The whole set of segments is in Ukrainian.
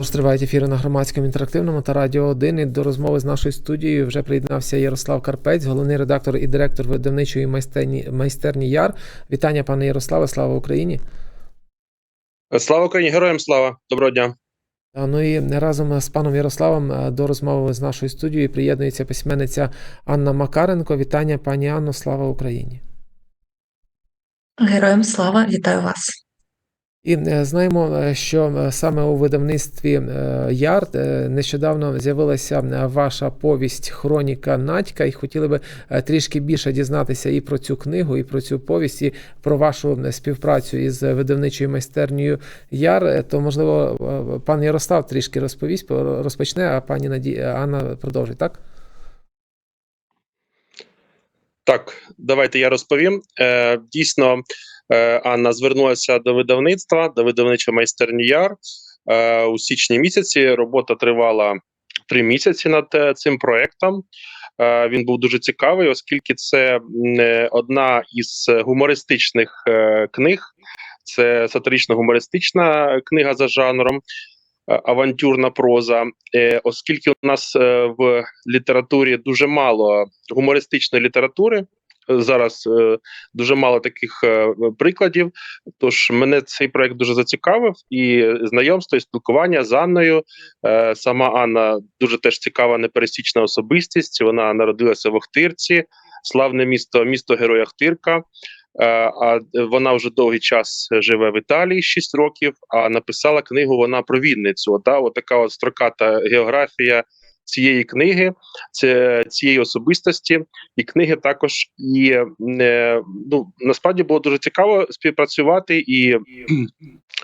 Тож тривають ефіри на громадському інтерактивному та радіо 1. І до розмови з нашою студією вже приєднався Ярослав Карпець, головний редактор і директор видавничої майстерні, майстерні Яр. Вітання, пане Ярославе, слава Україні! Слава Україні, героям слава! Доброго дня! Ну і разом з паном Ярославом е, до розмови з нашою студією приєднується письменниця Анна Макаренко. Вітання, пані Анно, слава Україні! Героям слава, вітаю вас. І е, знаємо, е, що е, саме у видавництві Яр е, нещодавно з'явилася ваша повість Хроніка Надька, і хотіли би трішки більше дізнатися і про цю книгу, і про цю повість, і про вашу співпрацю із видавничою майстернею Яр. То, можливо, пан Ярослав трішки розповість, по- розпочне, а пані Наді... Анна продовжить, так? Так, давайте я розповім. Дійсно, Анна звернулася до видавництва, до видавничої майстерні Яр е, у січні місяці. Робота тривала три місяці над е, цим проектом. Е, він був дуже цікавий, оскільки це е, одна із гумористичних е, книг. Це сатирично-гумористична книга за жанром, е, авантюрна проза. Е, оскільки у нас е, в літературі дуже мало гумористичної літератури. Зараз е, дуже мало таких е, прикладів. Тож мене цей проект дуже зацікавив, і знайомство і спілкування з Анною. Е, сама Анна дуже теж цікава, непересічна особистість. Вона народилася в Охтирці, славне місто, місто Героя Охтирка. А вона вже довгий час живе в Італії 6 років. А написала книгу вона про Вінницю. Ота, от така от строката географія цієї книги, це цієї особистості, і книги також. І е, ну насправді було дуже цікаво співпрацювати і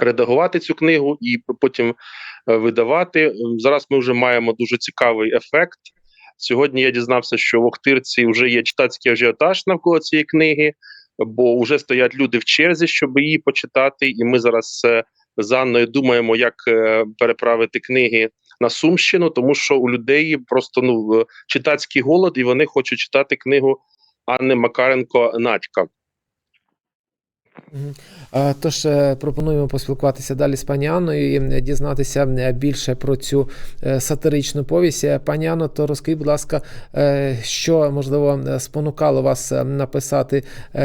редагувати цю книгу, і потім е, видавати. Зараз ми вже маємо дуже цікавий ефект. Сьогодні я дізнався, що в Охтирці вже є читацький ажіотаж навколо цієї книги, бо вже стоять люди в черзі, щоб її почитати. І ми зараз е, з Анною думаємо, як переправити книги на Сумщину, тому що у людей просто ну е, читацький голод, і вони хочуть читати книгу Анни Макаренко Надька. Тож е, пропонуємо поспілкуватися далі з пані Анною і дізнатися більше про цю е, сатиричну повість. Е, Пані Анно, то розкажіть, будь ласка, що можливо спонукало вас написати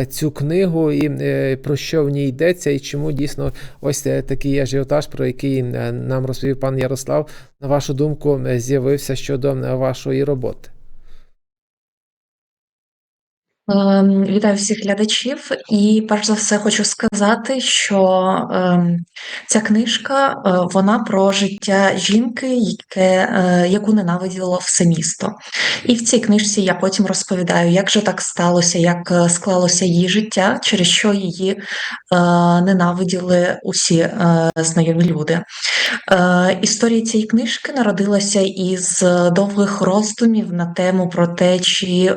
цю книгу, і про що в ній йдеться, і чому дійсно ось такий ажіотаж, про який нам розповів пан Ярослав, на вашу думку, з'явився щодо вашої роботи. Ем, Вітаю всіх глядачів. І перш за все хочу сказати, що ем, ця книжка е, вона про життя жінки, яке, е, яку ненавиділо все місто. І в цій книжці я потім розповідаю, як же так сталося, як е, склалося її життя, через що її е, ненавиділи усі е, знайомі люди. Е, Історія цієї книжки народилася із е, довгих роздумів на тему про те, чи е,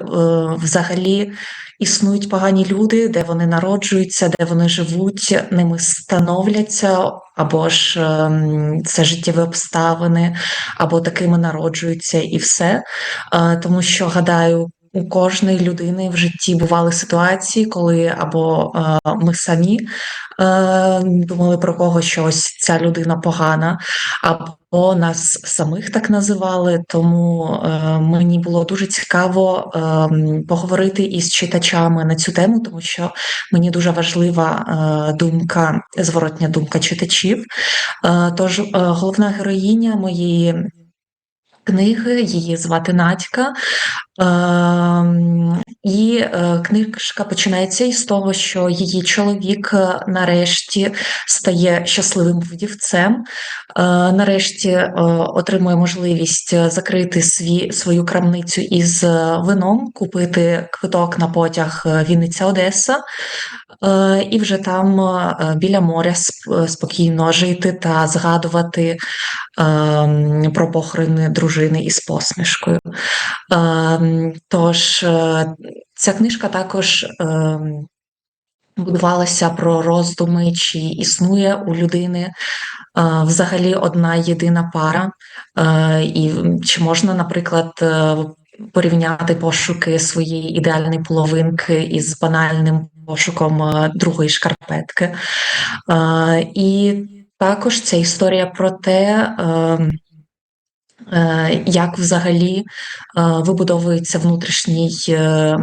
взагалі існують погані люди, де вони народжуються, де вони живуть, ними становляться, або ж ем, це життєві обставини, або такими народжуються, і все. Е, Тому що гадаю. У кожної людини в житті бували ситуації, коли або е, ми самі е, думали про кого, що ось ця людина погана, або нас самих так називали. Тому е, мені було дуже цікаво е, поговорити із читачами на цю тему, тому що мені дуже важлива е, думка, зворотня думка читачів. Е, тож е, головна героїня моєї книги, її звати Надька. Ем, І е, книжка починається із того, що її чоловік е, нарешті стає щасливим вдівцем, е, нарешті отримує можливість закрити свій, свою крамницю із вином, купити квиток на потяг Вінниця-Одеса, е, і вже там біля моря спокійно жити та згадувати ем, про похорони дружини із посмішкою. Ем, Тож е, ця книжка також ем, будувалася про роздуми, чи існує у людини е, взагалі одна єдина пара, е, і чи можна, наприклад, порівняти пошуки своєї ідеальної половинки із банальним пошуком другої шкарпетки. І також ця історія про те, ем, як взагалі е, вибудовується внутрішній, е,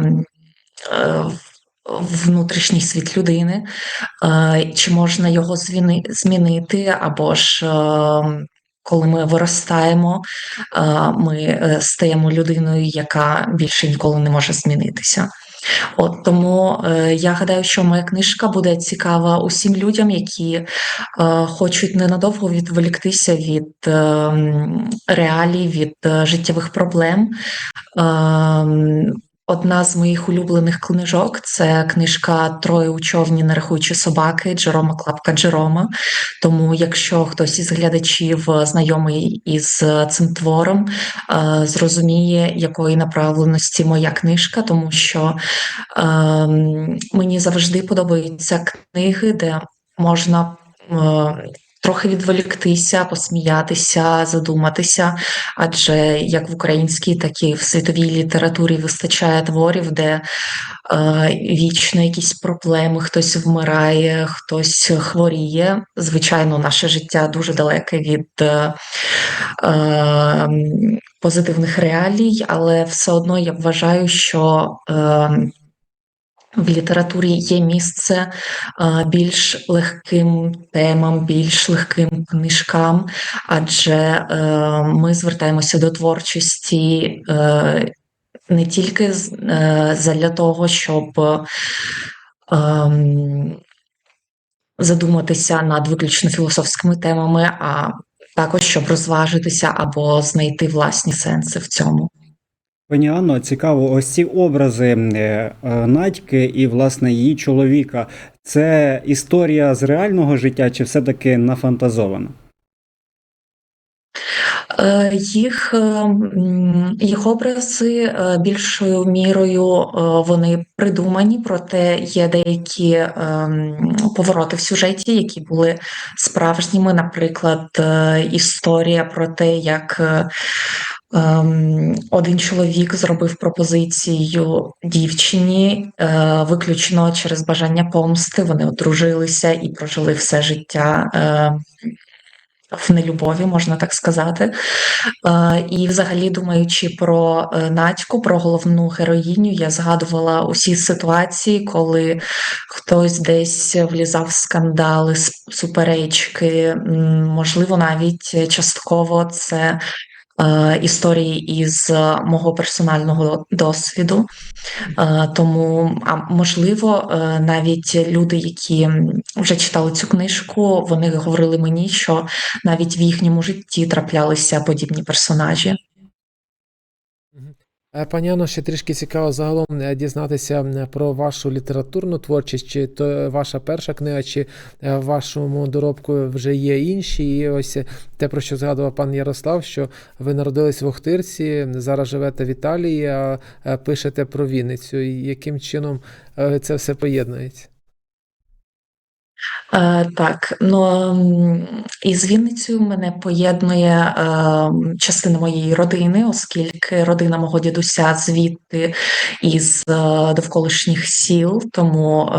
внутрішній світ людини, е, чи можна його змінити, або ж коли ми виростаємо, е, ми е, стаємо людиною, яка більше ніколи не може змінитися. От тому е, я гадаю, що моя книжка буде цікава усім людям, які е, хочуть ненадовго відволіктися від е, реалій, від е, життєвих проблем. Ем, Одна з моїх улюблених книжок це книжка Троє у човні, не рахуючи собаки Джерома Клапка Джерома. Тому, якщо хтось із глядачів е, знайомий із е, цим твором, е, зрозуміє, якої направленості моя книжка, тому що ем, мені завжди подобаються книги, де можна. Трохи відволіктися, посміятися, задуматися, адже як в українській, так і в світовій літературі вистачає творів, де е, вічно якісь проблеми, хтось вмирає, хтось хворіє. Звичайно, наше життя дуже далеке від е, е, позитивних реалій, але все одно я вважаю, що е, в літературі є місце більш легким темам, більш легким книжкам, адже е, ми звертаємося до творчості е, не тільки е, того, щоб ем, задуматися над виключно філософськими темами, а також щоб розважитися або знайти власні сенси в цьому. Пані Анно, цікаво, ось ці образи е, Надьки і, власне, її чоловіка. Це історія з реального життя чи все-таки нафантазована? Е, Їх, е, їх образи більшою мірою вони придумані, проте є деякі повороти в сюжеті, які були справжніми. Наприклад, історія про те, як один чоловік зробив пропозицію дівчині е, виключно через бажання помсти. Вони одружилися і прожили все життя. е, в нелюбові, можна так сказати. Е, І, взагалі, думаючи про Надьку, про головну героїню, я згадувала усі ситуації, коли хтось десь влізав в скандали, суперечки, можливо, навіть частково це. Е, Історії із е, мого персонального досвіду, Е, тому, а можливо, навіть люди, які вже читали цю книжку, вони говорили мені, що навіть в їхньому житті траплялися подібні персонажі. Е, Пані Анно, ще трішки цікаво загалом е, дізнатися про вашу літературну творчість, чи то ваша перша книга, чи е, вашому доробку вже є інші. І ось те, про що згадував пан Ярослав, що ви народились в Охтирці, зараз живете в Італії, а пишете про Вінницю. Яким чином це все поєднується? Е, так, ну із Вінницею мене поєднує е, частина моєї родини, оскільки родина мого дідуся звідти із е, довколишніх сіл, тому е,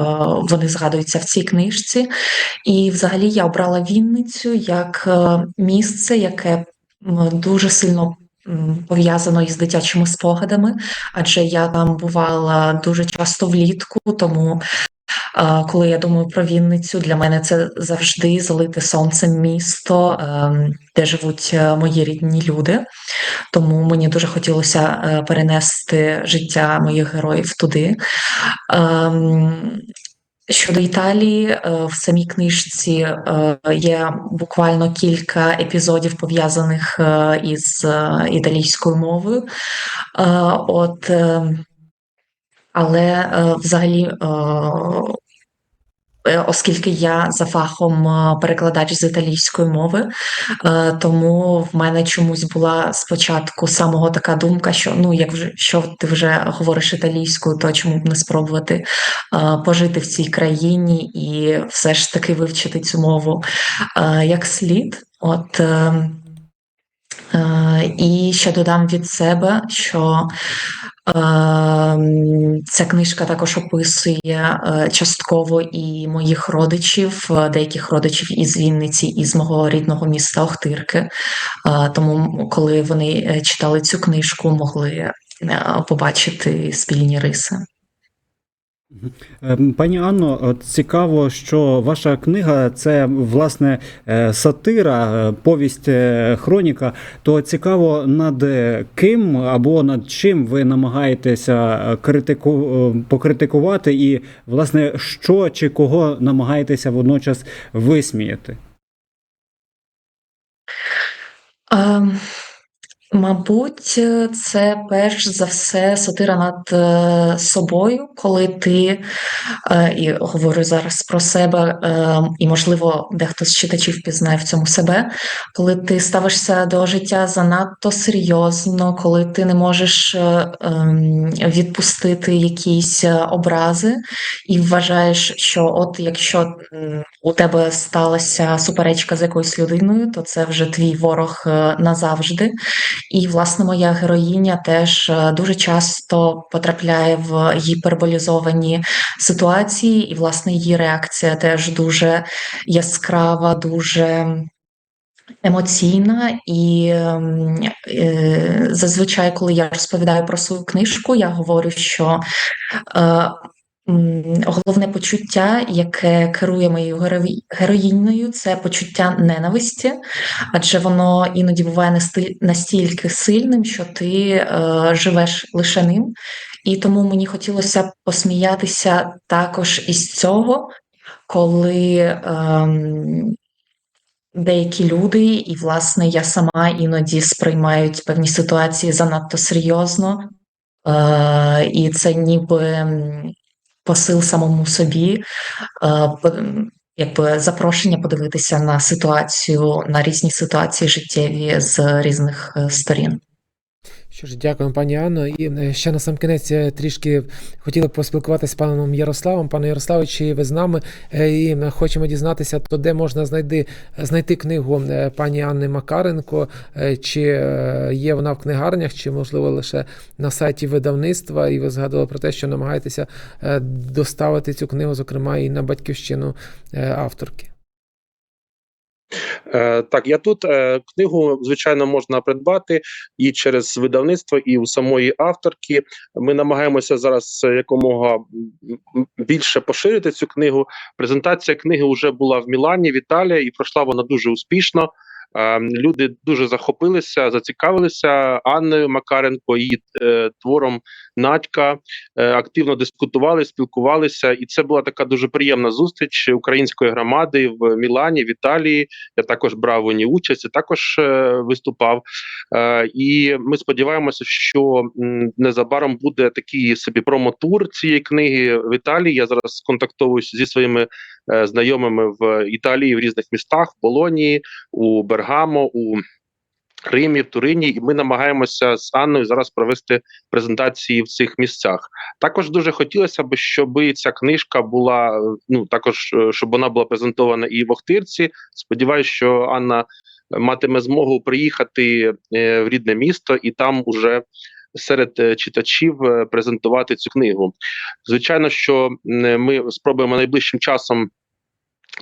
вони згадуються в цій книжці. І взагалі я обрала Вінницю як е, місце, яке дуже сильно. Пов'язано із дитячими спогадами, адже я там бувала дуже часто влітку, тому Коли я думаю про Вінницю, для мене це завжди залите сонцем місто, ем, де живуть е, мої рідні люди. Тому мені дуже хотілося е, перенести життя моїх героїв туди. Ем, Щодо Італії, е, в самій книжці є буквально кілька епізодів пов'язаних із італійською мовою. От, е, але е, взагалі е, е, оскільки я за фахом перекладач з італійської мови, тому в мене чомусь була спочатку самого така думка, що ну, як вже що ти вже говориш італійською, то чому б не спробувати пожити в цій країні і все ж таки вивчити цю мову як слід. От І ще додам від себе, що Ця книжка також описує е, частково і моїх родичів, е, деяких родичів із Вінниці, із мого рідного міста Охтирки. Е, Тому, коли вони читали цю книжку, могли побачити спільні риси. Ем, Пані Анно, цікаво, що ваша книга це власне е, сатира, е, повість е, хроніка. То цікаво, над е, ким або над чим ви намагаєтеся е, критику, е, покритикувати, і власне що чи кого намагаєтеся водночас висміяти? Ем, Мабуть, це перш за все сатира над е, собою, коли ти, е, і говорю зараз про себе, е, і, можливо, дехто з читачів пізнає в цьому себе, коли ти ставишся до життя занадто серйозно, коли ти не можеш е, ем, відпустити якісь е, образи, і вважаєш, що от якщо у тебе сталася суперечка з якоюсь людиною, то це вже твій ворог е, назавжди. І, власне, моя героїня теж е, дуже часто потрапляє в гіперболізовані ситуації, і, власне, її реакція теж дуже яскрава, дуже емоційна. І ем, е, зазвичай, коли я розповідаю про свою книжку, я говорю, що е, головне почуття, яке керує моєю герої- героїнею, це почуття ненависті, адже воно іноді буває настільки сильним, що ти е, живеш лише ним. І тому мені хотілося посміятися також із цього, коли ем, деякі люди, і, власне, я сама іноді сприймають певні ситуації занадто серйозно, е, і це ніби посил самому собі, е, якби запрошення подивитися на ситуацію, на різні ситуації життєві з різних е, сторін. Що ж, дякуємо, пані Анно. І е, ще на сам кінець е, трішки хотіли поспілкуватися з паном Ярославом. Пане Ярославе, чи ви з нами? Е, І хочемо дізнатися, то де можна знайти, знайти книгу пані Анни Макаренко, чи є вона в книгарнях, чи можливо лише на сайті видавництва. І ви згадували про те, що намагаєтеся доставити цю книгу, зокрема, і на батьківщину авторки. Е, Так, я тут е, книгу, звичайно, можна придбати і через видавництво, і у самої авторки. Ми намагаємося зараз якомога більше поширити цю книгу. Презентація книги вже була в Мілані, в Італії, і пройшла вона дуже успішно. Е, Люди дуже захопилися, зацікавилися Анною Макаренко, її е, твором Надька. Е, Активно дискутували, спілкувалися, і це була така дуже приємна зустріч української громади в Мілані, в Італії. Я також брав у ній участь, і також е, виступав. І ми сподіваємося, що незабаром буде такий собі промотур цієї книги в Італії. Я зараз контактуюся зі своїми знайомими в Італії в різних містах, в Болонії, у Бергамо, у Римі, в Турині, і ми намагаємося з Анною зараз провести презентації в цих місцях. Також дуже хотілося б, щоб ця книжка була е, ну також е, щоб вона була презентована і в Охтирці. Сподіваюся, що Анна матиме змогу приїхати е, в рідне місто і там уже серед е, читачів е, презентувати цю книгу. Звичайно, що ми спробуємо найближчим часом.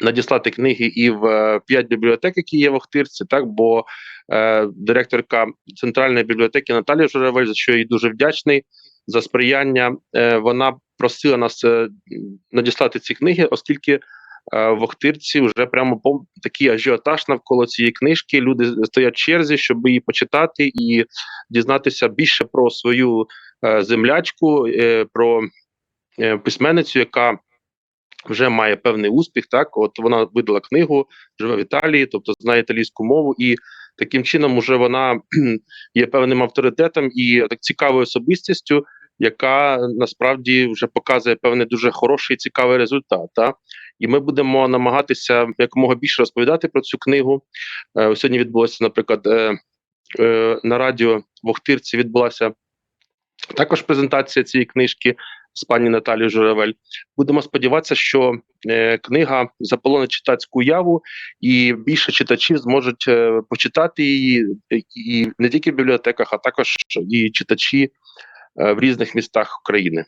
Надіслати книги і в е, п'ять бібліотек, які є в Охтирці, так бо е, директорка центральної бібліотеки Наталія Журавель, за що я їй дуже вдячний за сприяння. Е, вона просила нас е, надіслати ці книги, оскільки в Охтирці вже прямо пом- такий ажіотаж навколо цієї книжки. Люди стоять в черзі, щоб її почитати і дізнатися більше про свою е, землячку, е, про е, письменницю, яка вже має певний успіх. Так, от вона видала книгу, живе в Італії, тобто знає італійську мову, і таким чином уже вона є певним авторитетом і так цікавою особистістю, яка насправді вже показує певний дуже хороший цікавий результат. Так? І ми будемо намагатися якомога більше розповідати про цю книгу. Е, сьогодні відбулося, наприклад, е, е, на радіо в Охтирці відбулася також презентація цієї книжки з пані Наталією Журавель. Будемо сподіватися, що книга заполонить читацьку уяву, і більше читачів зможуть почитати її і не тільки в бібліотеках, а також і читачі в різних містах України.